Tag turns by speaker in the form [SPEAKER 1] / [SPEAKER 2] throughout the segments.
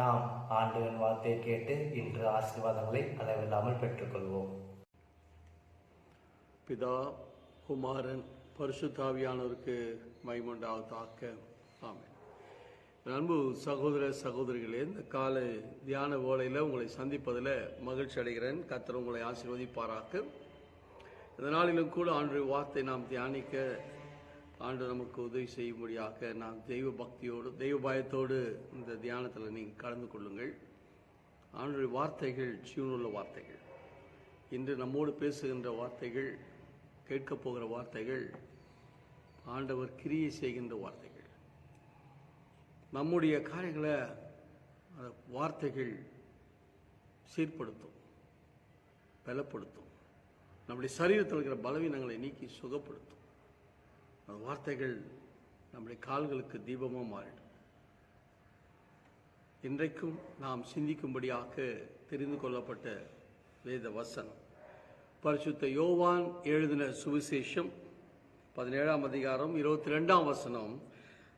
[SPEAKER 1] நாம் ஆண்டவன் வார்த்தையை கேட்டு இன்று ஆசீர்வாதங்களை அளவில்லாமல் பெற்றுக்கொள்வோம்.
[SPEAKER 2] பிதா குமாரன் பரிசுத்தாவியானவருக்கு மைமுண்டாவதாக ஆமென். அன்பு சகோதர சகோதரிகளே இந்த கால தியான வேளையில் உங்களை சந்திப்பதில் மகிழ்ச்சி அடைகிறேன். கத்தர் உங்களை ஆசீர்வதிப்பாராக்கு இந்த நாளிலும் கூட ஆண்டு வார்த்தை நாம் தியானிக்க ஆண்டு நமக்கு உதவி செய்யும்படியாக நாம் தெய்வ பக்தியோடு தெய்வ பயத்தோடு இந்த தியானத்தில் நீங்கள் கலந்து கொள்ளுங்கள். ஆண்டு வார்த்தைகள் ஜீவனுள்ள வார்த்தைகள். இன்று நம்மோடு பேசுகின்ற வார்த்தைகள் கேட்கப் போகிற வார்த்தைகள் ஆண்டவர் கிரியை செய்கின்ற வார்த்தைகள். நம்முடைய காரியங்களை அந்த வார்த்தைகள் சீர்படுத்தும் பலப்படுத்தும். நம்முடைய சரீரத்தில் இருக்கிற பலவீனங்களை நீக்கி சுகப்படுத்தும். அந்த வார்த்தைகள் நம்முடைய கால்களுக்கு தீபமாக மாறிடும். இன்றைக்கும் நாம் சிந்திக்கும்படியாக தெரிந்து கொள்ளப்பட்ட வேத வசனம். பரிசுத்த யோவான் எழுதின சுவிசேஷம் பதினேழாம் அதிகாரம் இருபத்தி ரெண்டாம் வசனம்.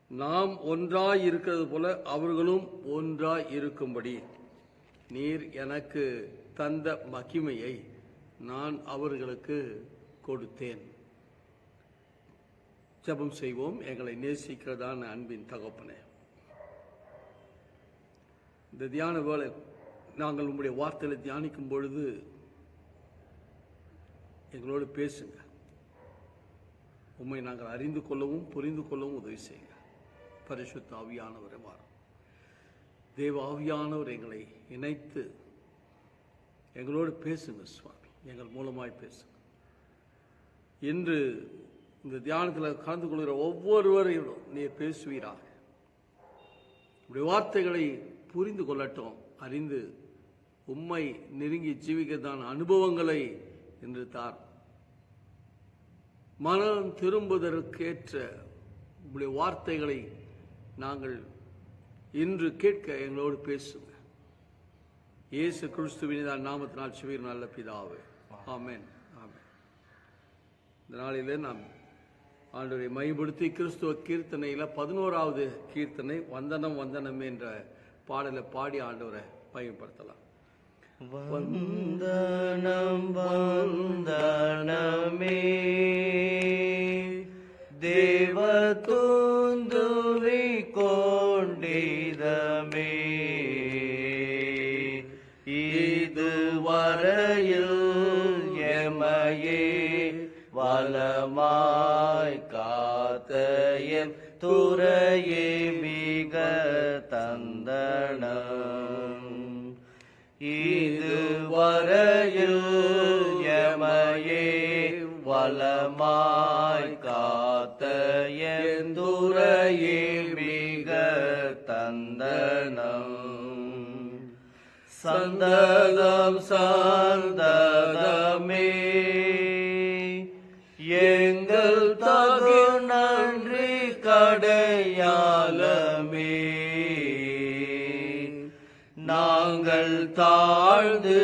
[SPEAKER 2] நாம் ஒன்றாய் இருக்கிறது போல அவர்களும் ஒன்றாய் இருக்கும்படி. நீர் எனக்கு தந்த மகிமையை நான் அவர்களுக்கு கொடுத்தேன். ஜபம் செய்வோம். எங்களை நேசிக்கிறதான அன்பின் தகப்பனே. இந்த தியான வேலை நாங்கள் உங்களுடைய வார்த்தையில தியானிக்கும் பொழுது எங்களோடு பேசுங்க. உண்மை நாங்கள் அறிந்து கொள்ளவும் புரிந்து கொள்ளவும் உதவி செய்யுங்க. பரிசுத்த ஆவியானவரை மாறும் தேவ ஆவியானவர் எங்களை இணைத்து எங்களோடு பேசுங்க சுவாமி. எங்கள் மூலமாய் பேசுங்க. இன்று இந்த தியானத்தில் கலந்து கொள்கிற ஒவ்வொருவரையும் நீர் பேசுவீராக. உடைய வார்த்தைகளை புரிந்து கொள்ளட்டும் அறிந்து உம்மை நெருங்கி ஜீவிக்கத்தான் அனுபவங்களை என்று தார். மனம் திரும்புவதற்கேற்ற உங்களுடைய வார்த்தைகளை நாங்கள் இன்று கேட்க எங்களோடு பேசுங்க. இயேசு கிறிஸ்துவின் நாமத்தினால் சிவீர் நல்ல பிதாவே. ஆமேன். ஆமேன். இந்த நாளிலே நாம் ஆண்டவரை மைப்படுத்தி கிறிஸ்துவ கீர்த்தனையில் பதினோராவது கீர்த்தனை வந்தனம் வந்தனம் என்ற பாடலை பாடி ஆண்டவரை பயன்படுத்தலாம்
[SPEAKER 1] வந்தனம் வந்தனமே தேவ தூந்துவி கொண்டிதமே வலமாய் காத்த துறையே மிக தந்தனம். இது வரையில் எமையே வலமாய் காத்த எந்துரையே மிக தந்தனம். சந்ததம் சந்ததமே நாங்கள் தாழ்ந்து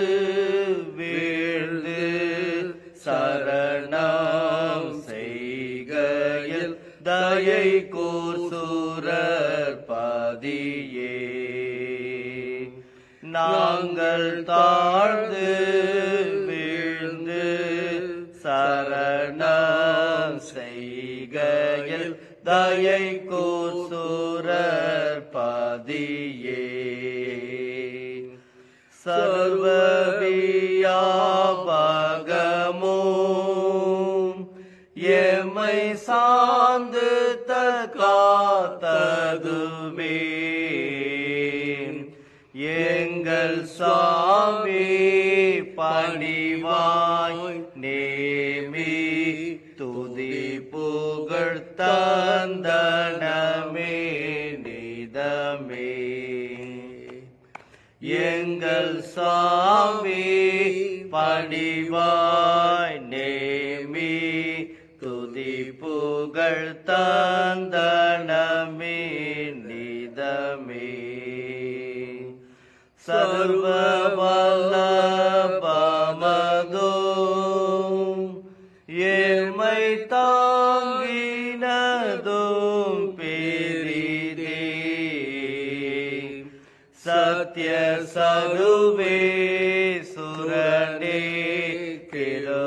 [SPEAKER 1] எங்கள் சாமி
[SPEAKER 3] தாங்கினதும் பெரிதே சத்ய சருவே சுரனே கிருபாகரணே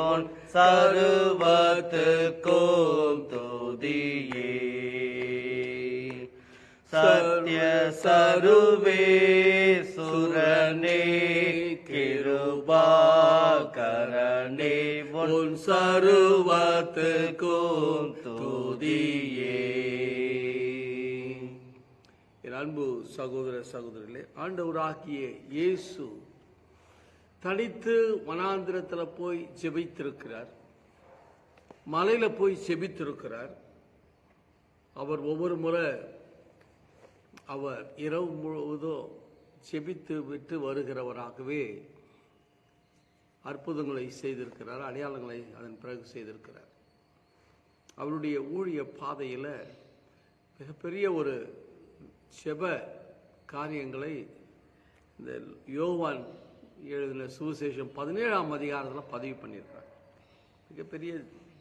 [SPEAKER 3] உன் சருவத்துக்கும் துதியே சத்ய சருவே உன் சருவத்துக்கும் துதியே.
[SPEAKER 2] என் அன்பு சகோதர சகோதரிகளே ஆண்டவராகிய இயேசு தனித்து வனாந்திரத்தில் போய் ஜெபித்திருக்கிறார். மலையில போய் செபித்திருக்கிறார் அவர் ஒவ்வொரு முறை அவர் இரவு முழுவதும் செபித்து விட்டு வருகிறவராகவே அற்புதங்களை செய்திருக்கிறார் அடையாளங்களை அதன் பிறகு செய்திருக்கிறார். அவருடைய ஊழிய பாதையில் மிகப்பெரிய ஒரு செப காரியங்களை இந்த யோவான் எழுதின சுவிசேஷம் பதினேழாம் அதிகாரத்தில் பதிவு பண்ணியிருக்கிறார். மிகப்பெரிய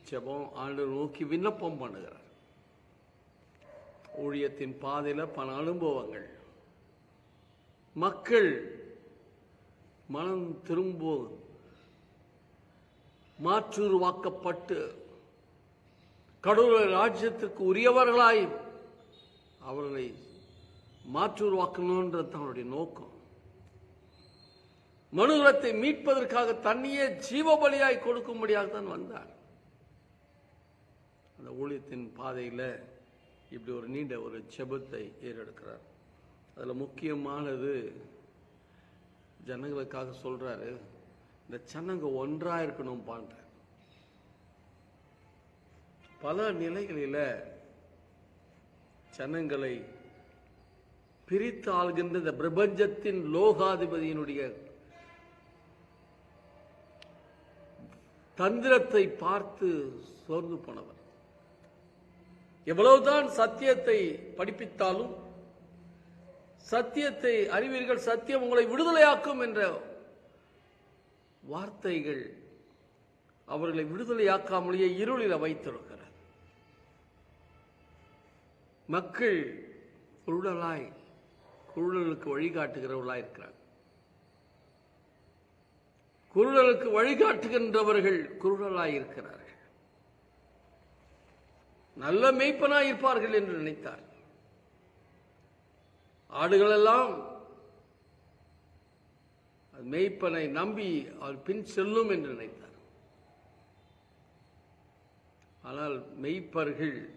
[SPEAKER 2] செபம் ஆண்டு நோக்கி விண்ணப்பம் பண்ணுகிறார். ஊழியத்தின் பாதையில் பல அனுபவங்கள். மக்கள் மனம் திரும்பும் மாற்றுருவாக்கப்பட்டு கடவுள் ராஜ்யத்திற்கு உரியவர்களாய் அவர்களை மாற்றுருவாக்கணுன்றது தன்னுடைய நோக்கம். மனுகுலத்தை மீட்பதற்காக தன்னையே ஜீவபலியாய் கொடுக்கும்படியாக தான் வந்தார். அந்த ஊழியத்தின் பாதையில் இப்படி ஒரு நீண்ட ஒரு செபத்தை ஏறெடுக்கிறார். அதில் முக்கியமானது ஜனங்களுக்காக சொல்கிறாரு இந்த ஜனங்க ஒன்றா இருக்கணும் பாண்ட பல நிலைகளில ஜனங்களை பிரித்து ஆள்கின்ற இந்த பிரபஞ்சத்தின் லோகாதிபதியினுடைய தந்திரத்தை பார்த்து சோர்ந்து போனவர். எவ்வளவுதான் சத்தியத்தை படிப்பித்தாலும் சத்தியத்தை அறிவீர்கள் சத்தியம் உங்களை விடுதலையாக்கும் என்ற வார்த்தைகள் அவர்களை விடுதலையாக்காமலேயே இருளில் வைத்திருக்கிறது. மக்கள் குருடலாய் குருடலுக்கு வழிகாட்டுகிறவர்களாய் இருக்கிறார் குருடலுக்கு வழிகாட்டுகின்றவர்கள் குருடலாய் இருக்கிறார்கள். நல்ல மெய்ப்பனாய் இருப்பார்கள் என்று நினைத்தார் ஆடுகளெல்லாம் மெய்ப்பனை நம்பி அவர் பின் செல்லும் என்று நினைத்தார். ஆனால் மெய்ப்பர்கள்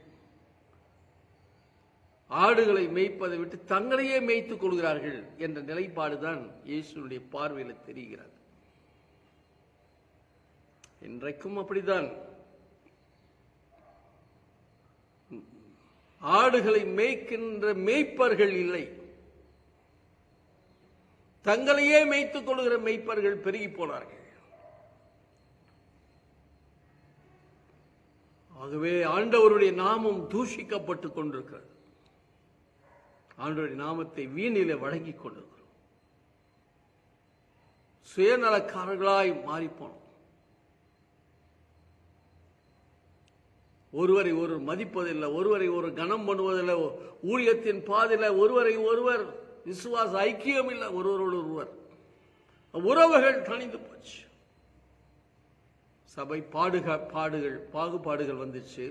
[SPEAKER 2] ஆடுகளை மேய்ப்பதை விட்டு தங்களையே மேய்த்துக் கொள்கிறார்கள் என்ற நிலைப்பாடுதான் இயேசுனுடைய பார்வையில் தெரிகிறது. இன்றைக்கும் அப்படிதான். ஆடுகளை மேய்க்கின்ற மேய்ப்பர்கள் இல்லை. தங்களையே மேய்த்துக் கொள்கிற மெய்ப்பர்கள் பெருகி போனார்கள். ஆகவே ஆண்டவருடைய நாமம் தூஷிக்கப்பட்டுக் கொண்டிருக்கிறது. ஆண்டவருடைய நாமத்தை வீணில வழங்கிக் கொண்டிருக்கிறோம். சுயநலக்காரர்களாய் மாறிப்போனோம் ஒருவரை ஒருவர் மதிப்பதில்லை ஒருவரை ஒரு கனம் பண்ணுவதில்லை ஊழியத்தின் பாதையில் ஒருவரை ஒருவர் விசுவாச ஐக்கியம் இல்லை ஒருவரோடு ஒருவர். உறவுகள் தணிந்து போச்சு. சபை பாடுக பாடுகள் பாகுபாடுகள் வந்துச்சு.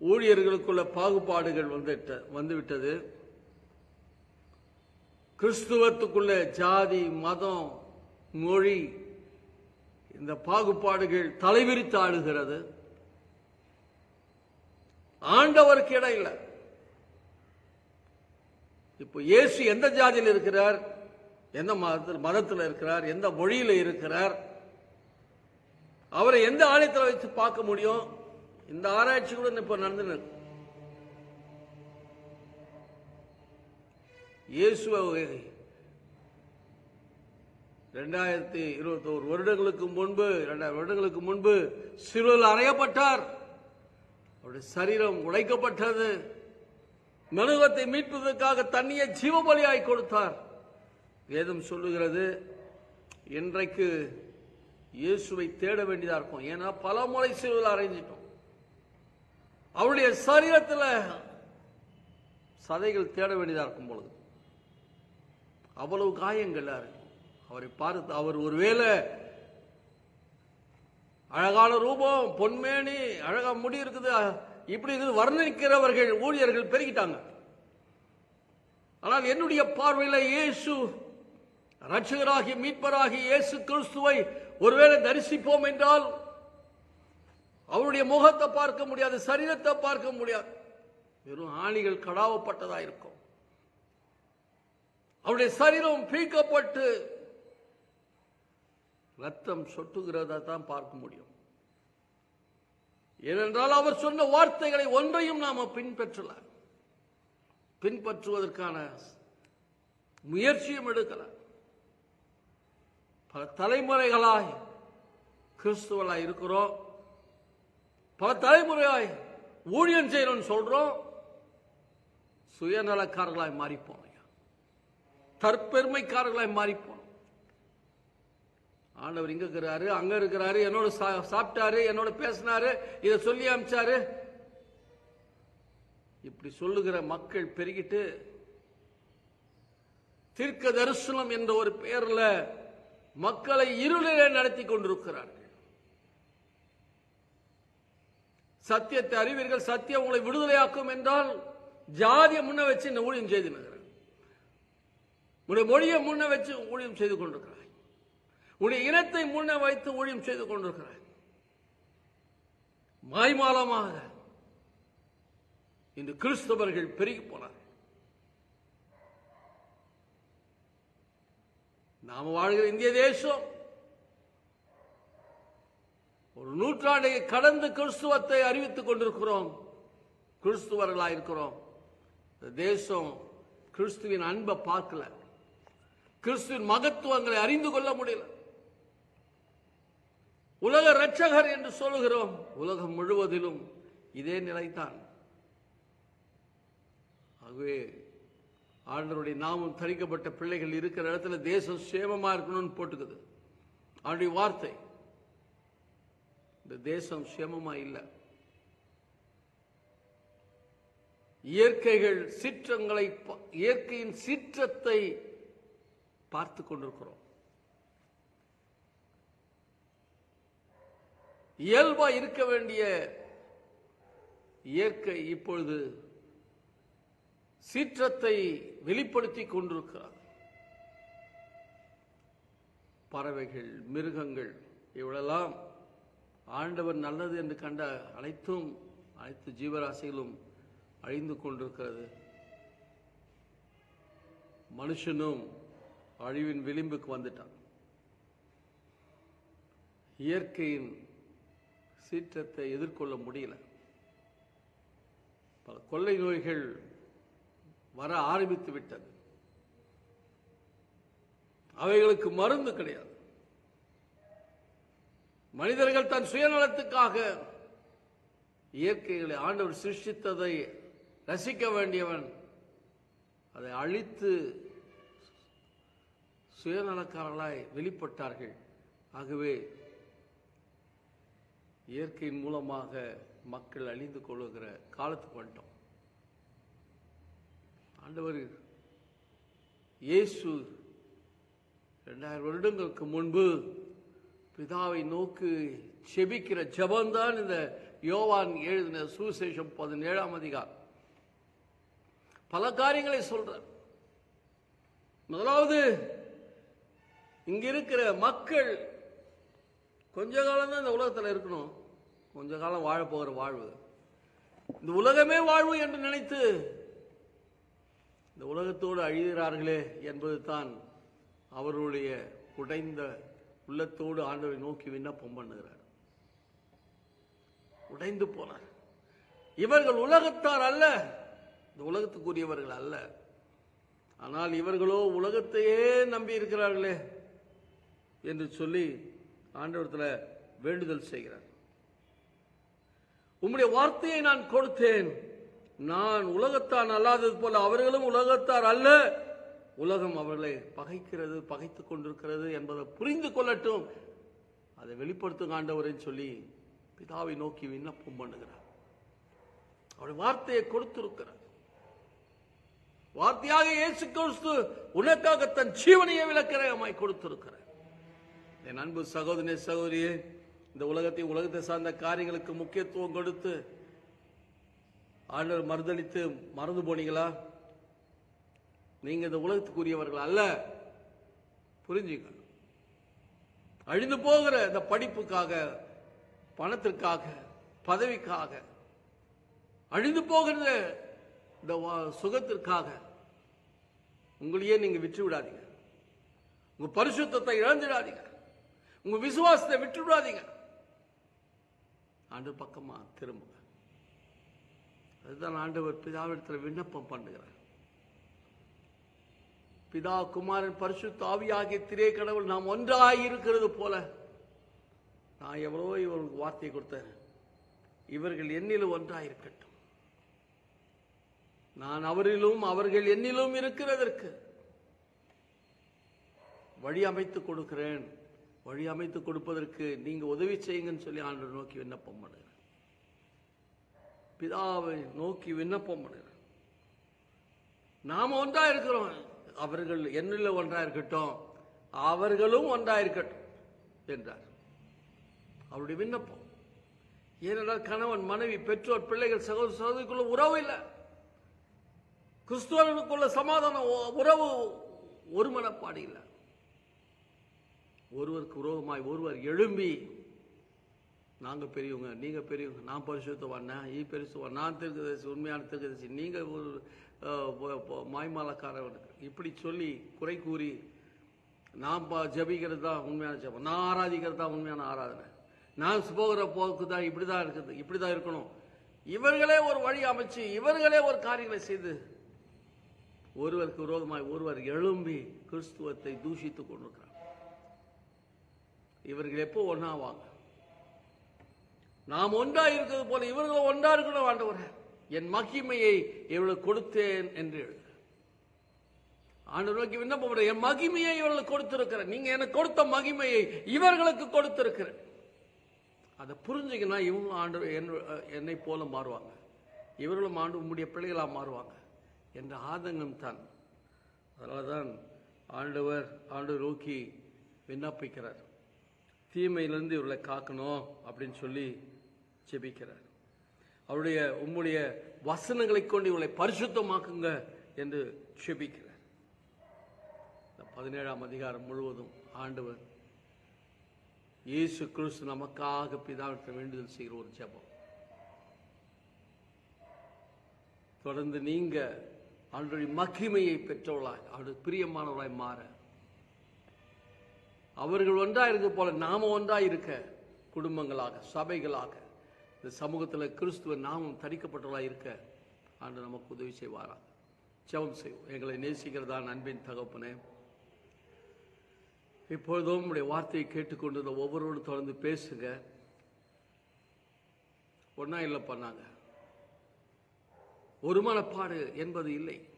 [SPEAKER 2] ஊழியர்களுக்குள்ள பாகுபாடுகள் வந்துட்ட வந்துவிட்டது. கிறிஸ்துவத்துக்குள்ள ஜாதி மதம் மொழி இந்த பாகுபாடுகள் தலைவிரித்து ஆடுகிறது. ஆண்டவருக்கு இடம் இல்லை இப்போ இயேசு எந்த ஜாதியில் இருக்கிறார்? எந்த மதத்தில் மதத்தில் இருக்கிறார்? எந்த மொழியில் இருக்கிறார்? அவரை எந்த ஆலயத்தில் வச்சு பார்க்க முடியும்? இந்த ஆராய்ச்சி கூட இப்ப நடந்து இயேசுவை ரெண்டாயிரத்தி இருபத்தோரு வருடங்களுக்கு முன்பு இரண்டாயிரம் வருடங்களுக்கு முன்பு சிறுவில் அறையப்பட்டார். அவருடைய சரீரம் உடைக்கப்பட்டது. மிருகத்தை மீட்பதற்காக தண்ணியை ஜீவபலியாய் கொடுத்தார். வேதம் சொல்லுகிறது இன்றைக்கு இயேசுவை தேட வேண்டியதா இருக்கும். ஏன்னா பல முறை சிறுவில் அறிஞ்சிட்டோம். அவருடைய சரீரத்தில் சதைகள் தேட வேண்டியதா இருக்கும் பொழுது அவ்வளவு காயங்கள் இருக்கும் அவரை பார்த்து அவர் ஒருவேளை அழகான ரூபம் பொன்மேனி அழகா முடி இருக்குது இப்படி இது வர்ணிக்கிறவர்கள் ஊழியர்கள் பெருகிட்டாங்க. ஆனால் என்னுடைய பார்வையில் இயேசு ரட்சகராகி மீட்பராகி இயேசு கிறிஸ்துவை ஒருவேளை தரிசிப்போம் என்றால் அவருடைய முகத்தை பார்க்க முடியாது சரீரத்தை பார்க்க முடியாது. வெறும் ஆணிகள் கடாவப்பட்டதா இருக்கும். அவருடைய சரீரம் பீக்கப்பட்டு ரத்தம் சொட்டுகிறதா தான் பார்க்க முடியும். ஏனென்றால் அவர் சொன்ன வார்த்தைகளை ஒன்றையும் நாம் பின்பற்றல. பின்பற்றுவதற்கான முயற்சியும் எடுக்கல. பல தலைமுறைகளாய் கிறிஸ்துவலாய் இருக்கிறோம். பல தலைமுறையாய் ஊழியம் செய்யணும்னு சொல்றோம். சுயநலக்காரர்களாய் மாறிப்போம் தற்பெருமைக்காரர்களாய் மாறிப்போம். ஆண்டவர் இங்க இருக்கிறாரு அங்க இருக்கிறாரு என்னோட சா- சாப்பிட்டாரு என்னோட பேசினாரு இதை சொல்லி அமிச்சாரு. இப்படி சொல்லுகிற மக்கள் பெருகிட்டு தீர்க்க தரிசனம் என்ற ஒரு பெயர்ல மக்களை இருளிலே நடத்தி கொண்டிருக்கிறார்கள். சத்தியத்தை அறிவீர்கள் சத்தியம் உங்களை விடுதலையாக்கும் என்றால் ஜாதியை முன்ன வச்சு இந்த ஊழியம் செய்து நிற்கிறார். உங்களுடைய மொழியை முன்ன வச்சு ஊழியம் செய்து கொண்டிருக்கிறார். உன்னுடைய இனத்தை முன்ன வைத்து ஊழியம் செய்து கொண்டிருக்கிறாய். மாய்மாலமாக இந்த கிறிஸ்தவர்கள் பெருகி போனார்கள். நாம வாழ்கிற இந்திய தேசம் ஒரு நூற்றாண்டை கடந்து கிறிஸ்துவத்தை அறிவித்துக் கொண்டிருக்கிறோம். கிறிஸ்துவர்களாக இருக்கிறோம். இந்த தேசம் கிறிஸ்துவின் அன்பை பார்க்கல. கிறிஸ்துவின் மகத்துவங்களை அறிந்து கொள்ள முடியல. உலக ரட்சகர் என்று சொல்லுகிறோம். உலகம் முழுவதிலும் இதே நிலைதான். ஆகவே ஆண்டருடைய நாமும் தரிக்கப்பட்ட பிள்ளைகள் இருக்கிற இடத்துல தேசம் சேமமா இருக்கணும்னு போட்டுக்குது. அவருடைய வார்த்தை. இந்த தேசம் சேமமா இல்லை. இயற்கைகள் சீற்றங்களை பா- இயற்கையின் சீற்றத்தை பார்த்து கொண்டிருக்கிறோம். இயல்பா இருக்க வேண்டிய இயற்கை இப்பொழுது சீற்றத்தை வெளிப்படுத்தி கொண்டிருக்கிறார் பறவைகள் மிருகங்கள் இவளெல்லாம் ஆண்டவர் நல்லது என்று கண்ட அனைத்தும் அனைத்து ஜீவராசிகளும் அழிந்து கொண்டிருக்கிறது. மனுஷனும் அழிவின் விளிம்புக்கு வந்துட்டான். இயற்கையின் சீற்றத்தை எதிர்கொள்ள முடியல. பல கொள்ளை நோய்கள் வர ஆரம்பித்து விட்டது. அவைகளுக்கு மருந்து கிடையாது. மனிதர்கள் தன் சுயநலத்துக்காக இயற்கைகளை ஆண்டவர் சிருஷ்டித்ததை ரசிக்க வேண்டியவன் அதை அழித்து சுயநலக்காரர்களாய் வெளிப்பட்டார்கள். ஆகவே இயற்கையின் மூலமாக மக்கள் அழிந்து கொள்ளுகிற காலத்துக்கு வந்துட்டோம். ஆண்டவர் இயேசு ரெண்டாயிரம் வருடங்களுக்கு முன்பு பிதாவை நோக்கி செபிக்கிற ஜெபம்தான் இந்த யோவான் எழுதின சுவிசேஷம் பதினேழாம் அதிகார் பல காரியங்களை சொல்றார். முதலாவது இங்கிருக்கிற மக்கள் கொஞ்ச காலம் தான் இந்த உலகத்தில் இருக்கணும். கொஞ்ச காலம் வாழ போகிற வாழ்வு. இந்த உலகமே வாழ்வு என்று நினைத்து இந்த உலகத்தோடு அழிகிறார்களே என்பது தான் அவருடைய உடைந்த உள்ளத்தோடு ஆண்டவரை நோக்கி விண்ணப்பம் பண்ணுகிறார். உடைந்து போனார். இவர்கள் உலகத்தார் அல்ல இந்த உலகத்துக்குரியவர்கள் அல்ல. ஆனால் இவர்களோ உலகத்தையே நம்பி இருக்கிறார்களே என்று சொல்லி ஆண்டவரத்தில் வேண்டுதல் செய்கிறார். உம்முடைய வார்த்தையை நான் கொடுத்தேன். நான் உலகத்தான் அல்லாதது போல அவர்களும் உலகத்தார் அல்ல. உலகம் அவர்களை பகைக்கிறது பகைத்துக் கொண்டிருக்கிறது என்பதை புரிந்து கொள்ளட்டும். அதை வெளிப்படுத்தும் ஆண்டவரேன்னு சொல்லி பிதாவை நோக்கி விண்ணப்பம் பண்ணுகிறார். அவருடைய வார்த்தையை கொடுத்திருக்கிறார். வார்த்தையாக இயேசு கிறிஸ்து உனக்காக தன் ஜீவனையை விளக்கிறமாய் கொடுத்திருக்கிறார். என் அன்பு சகோதரனே சகோதரியே இந்த உலகத்தை உலகத்தை சார்ந்த காரியங்களுக்கு முக்கியத்துவம் கொடுத்து ஆண்டவர் மறுதளித்து மறந்து போனீங்களா? நீங்க இந்த உலகத்துக்குரியவர்கள் அல்ல. புரிஞ்சுங்க. அழிந்து போகிற இந்த படிப்புக்காக பணத்திற்காக பதவிக்காக அழிந்து போகிற இந்த சுகத்திற்காக உங்களையே நீங்க விற்று விடாதீங்க உங்க பரிசுத்தத்தை இழந்துடாதீங்க. உங்க விசுவாசத்தை விட்டு விடாதீங்க ஆண்டு பக்கமா திரும்புங்க. அதுதான் ஆண்டவர் பிதாவிடத்தில் விண்ணப்பம் பண்ணுகிறார். பிதா குமாரன் பரிசு தாவியாகிய திரே கடவுள் நாம் ஒன்றாக இருக்கிறது போல. நான் எவ்வளவோ இவர்களுக்கு வார்த்தை கொடுத்தேன். இவர்கள் என்னிலும் ஒன்றாக இருக்கட்டும். நான் அவரிலும் அவர்கள் என்னிலும் இருக்கிறதற்கு வழி அமைத்துக் கொடுக்கிறேன். வழி அமைத்து கொடுப்பதற்கு நீங்க உதவி செய்யுங்கன்னு சொல்லி ஆண்டு நோக்கி விண்ணப்பம் பண்ணுகிறேன் பிதாவை நோக்கி விண்ணப்பம் பண்ணுகிறேன் நாம ஒன்றா இருக்கிறோம். அவர்கள் என்னில் ஒன்றா இருக்கட்டும். அவர்களும் ஒன்றா இருக்கட்டும் என்றார். அவருடைய விண்ணப்பம். ஏனென்றால் கணவன் மனைவி பெற்றோர் பிள்ளைகள் சகோதர சகோதரிக்குள்ள உறவு இல்லை. கிறிஸ்துவனுக்குள்ள சமாதான உறவு ஒரு மனப்பாடு இல்லை. ஒருவருக்கு உரோகமாய் ஒருவர் எழும்பி நாங்க பெரியவங்க நீங்க பெரியவங்க நான் பரிசுத்தவான் ஈ பெருசுவான் நான் திருக்கதரிசி உண்மையான திருக்கதரிசி நீங்க ஒரு மாய்மாலக்காரவன். இப்படி சொல்லி குறை கூறி நான் பா ஜெபிக்கிறது தான் உண்மையான ஜபம் நான் ஆராதிக்கிறது தான் உண்மையான ஆராதனை நான் போகிற போக்கு தான் இப்படி தான் இருக்குது இப்படி தான் இருக்கணும். இவர்களே ஒரு வழி அமைச்சு இவர்களே ஒரு காரியங்களை செய்து ஒருவருக்கு விரோதமாய் ஒருவர் எழும்பி கிறிஸ்துவத்தை தூஷித்துக் கொண்டிருக்கிறார். இவர்கள் எப்போ ஒன்றாவாங்க நாம் ஒன்றா இருக்கிறது போல இவர்களும் ஒன்றா இருக்கணும் ஆண்டவர். என் மகிமையை இவளுக்கு கொடுத்தேன் என்று எழுது. ஆண்டவர் நோக்கி விண்ணப்பம் என் மகிமையை இவர்களுக்கு கொடுத்திருக்கிறேன். நீங்க எனக்கு கொடுத்த மகிமையை இவர்களுக்கு கொடுத்திருக்கிறேன். அதை புரிஞ்சுக்கினா இவங்களும் ஆண்டு என்னை போல மாறுவாங்க. இவர்களும் ஆண்டு உம்முடைய பிள்ளைகளாக மாறுவாங்க என்ற ஆதங்கம் தான். அதனால தான் ஆண்டவர் ஆண்டு நோக்கி விண்ணப்பிக்கிறார். தீமையிலிருந்து இவர்களை காக்கணும் அப்படின்னு சொல்லி ஜெபிக்கிறார். அவருடைய உம்முடைய வசனங்களை கொண்டு இவளை பரிசுத்தமாக்குங்க என்று ஜெபிக்கிறார். இந்த பதினேழாம் அதிகாரம் முழுவதும் ஆண்டவர் இயேசு கிறிஸ்து நமக்காக பிதாவிட்ட வேண்டுதல் செய்கிற ஒரு ஜெபம். தொடர்ந்து நீங்க அவருடைய மகிமையை பெற்றவளாய் அவருடைய பிரியமானவராய் மாற அவர்கள் ஒன்றா இருந்தது போல நாம ஒன்றா இருக்க குடும்பங்களாக சபைகளாக. இந்த சமூகத்தில் கிறிஸ்துவ நாமும் தரிக்கப்பட்டவர்களாக இருக்க ஆண்டு நமக்கு உதவி செய்வாரா? ஜெபம் செய்வோம். எங்களை நேசிக்கிறதான் அன்பின் தகப்பனே. இப்பொழுதும் உங்களுடைய வார்த்தையை கேட்டுக்கொண்டு ஒவ்வொருவரும் தொடர்ந்து பேசுங்க. ஒன்றா இல்லை பண்ணாங்க. ஒரு மனப்பாடு என்பது இல்லை.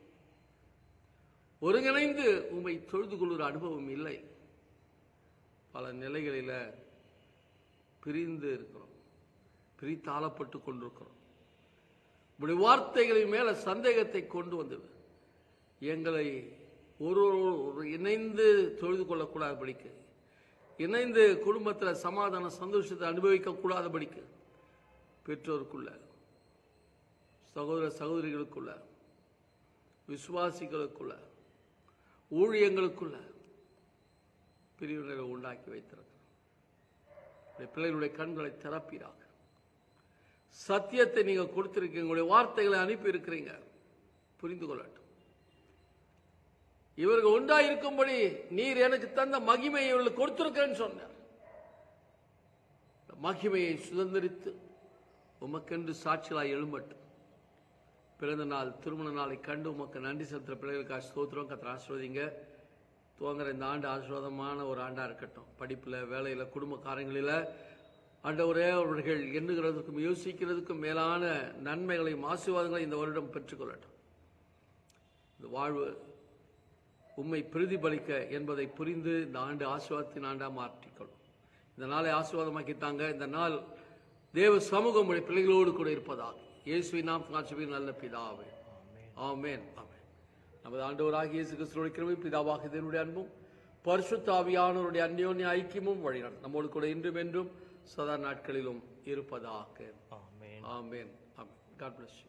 [SPEAKER 2] ஒருங்கிணைந்து உண்மை தொழுது கொள்கிற அனுபவம் இல்லை. பல நிலைகளில் பிரிந்து இருக்கிறோம். பிரித்தாளப்பட்டு கொண்டிருக்கிறோம். இப்படி வார்த்தைகளின் மேல சந்தேகத்தை கொண்டு வந்து எங்களை ஒரு ஒரு இணைந்து தொழுது கொள்ளக்கூடாதபடிக்கு இணைந்து குடும்பத்தில் சமாதான சந்தோஷத்தை அனுபவிக்க கூடாதபடிக்கு பெற்றோருக்குள்ள சகோதர சகோதரிகளுக்குள்ள விசுவாசிகளுக்குள்ள ஊழியங்களுக்குள்ள பிரிவுகளை உண்டாக்கி வைத்திருக்கிறார். பிள்ளைகளுடைய கண்களை திறப்பீராக. சத்தியத்தை நீங்க கொடுத்திருக்கீங்க உங்களுடைய வார்த்தைகளை அனுப்பி இருக்கிறீங்க புரிந்து கொள்ளட்டும். இவர்கள் ஒன்றா இருக்கும்படி நீர் எனக்கு தந்த மகிமையை இவர்கள் கொடுத்திருக்கிறேன்னு சொன்னார். மகிமையை சுதந்திரித்து உமக்கென்று சாட்சிகளாய் எழும்பட்டும். பிறந்த நாள் திருமண நாளை கண்டு உமக்கு நன்றி செலுத்துகிற பிள்ளைகளுக்கு ஸ்தோத்திரம் கத்திர ஆசீர்வதிங்க. துவங்குற இந்த ஆண்டு ஆசீர்வாதமான ஒரு ஆண்டா இருக்கட்டும். படிப்புல வேலையில குடும்ப காரியங்களில ஆண்டவரே அவர்கள் எண்ணுகிறதுக்கும் யோசிக்கிறதுக்கும் மேலான நன்மைகளையும் ஆசீர்வாதங்களையும் இந்த வருடம் பெற்றுக்கொள்ளட்டும் இந்த வாழ்வு உம்மை பிரதிபலிக்க என்பதை புரிந்து இந்த ஆண்டு ஆசீர்வாதத்தின் ஆண்டா மாற்றிக்கொள்ளும் இந்த நாளை ஆசீர்வாதமாக்கித்தாங்க. இந்த நாள் தேவ சமூகம் பிள்ளைகளோடு கூட இருப்பதாக. இயேசுவின் நாம் காட்சிவின் நல்ல பிதாவே. ஆமென். ஆமென். நமது ஆண்டவராகிய இயேசு கிறிஸ்துவோட கிருபை பிதாவாக இதனுடைய அன்பும் பரிசுத்த ஆவியானவருடைய அந்யோன்ய ஐக்கியமும் வழிநடத்தும் நம்மோடு கூட இன்றும் என்றும் சதா நாட்களிலும் இருப்பதாக.
[SPEAKER 1] Amen.
[SPEAKER 2] Amen. Amen. God bless you